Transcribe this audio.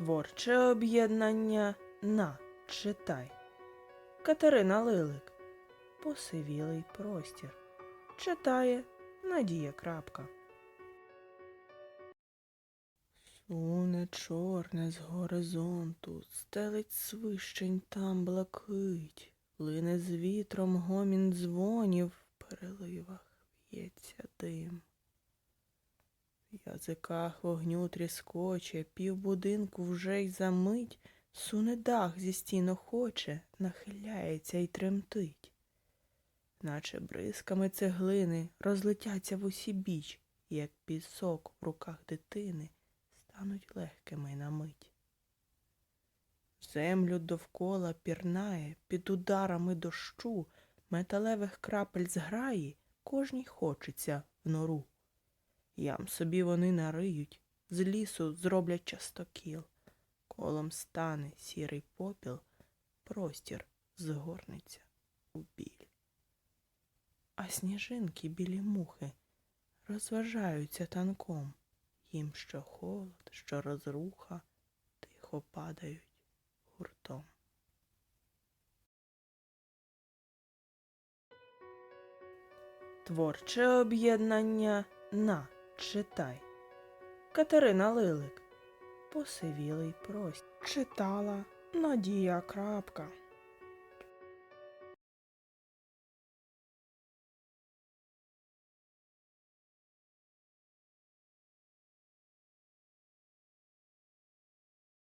Творче об'єднання на читай. Катерина Лилик. Посивілий простір. Читає Надія Крапка. Суне чорне з горизонту, стелить свищень там блакить, лине з вітром гомін дзвонів, в переливах в'ється дим. Язиках вогню тріскоче, півбудинку вже й за мить, суне дах зі стін охоче, нахиляється й тремтить. Наче бризками цеглини розлетяться в усі біч, як пісок в руках дитини стануть легкими на мить. Землю довкола пірнає під ударами дощу, металевих крапель зграї кожній хочеться в нору. Ям собі вони нариють, з лісу зроблять частокіл, колом стане сірий попіл, простір згорнеться у біль. А сніжинки білі мухи розважаються танком, їм що холод, що розруха, тихо падають гуртом. Творче об'єднання на читай. Катерина Лилик. Посивілий прость. Читала Надія Крапка.